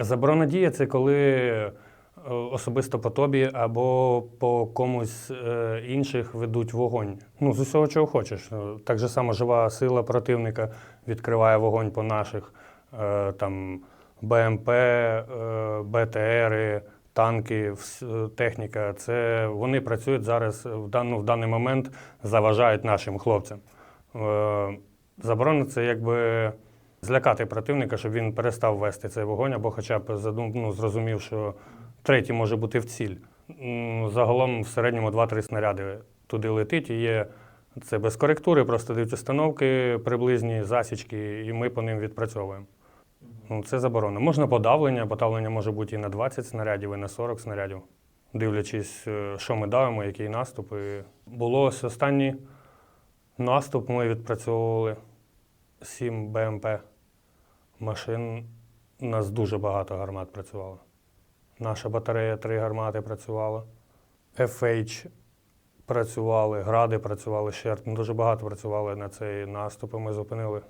Заборона діє це коли е, особисто по тобі або по комусь е, інших ведуть вогонь. Ну, з усього, чого хочеш. Е, Так же само жива сила противника відкриває вогонь по наших там БМП, БТРи, танки, техніка. Це вони працюють зараз в, дан, ну, в даний момент, заважають нашим хлопцям. Заборона це якби злякати противника, щоб він перестав вести цей вогонь, або хоча б задум, ну, зрозумів, що третій може бути в ціль. Загалом в середньому 2-3 снаряди туди летить і є. Це без коректури, просто дають установки приблизні, засічки, і ми по ним відпрацьовуємо. Ну, це заборонено. Можна подавлення, подавлення може бути і на 20 снарядів, і на 40 снарядів, дивлячись, е, що ми давимо, який наступ. І було ось останній наступ, ми відпрацьовували 7 БМП машин. У нас дуже багато гармат працювало. Наша батарея три гармати працювала. FH працювали, гради працювали, ще дуже багато працювали на цей наступ, ми зупинили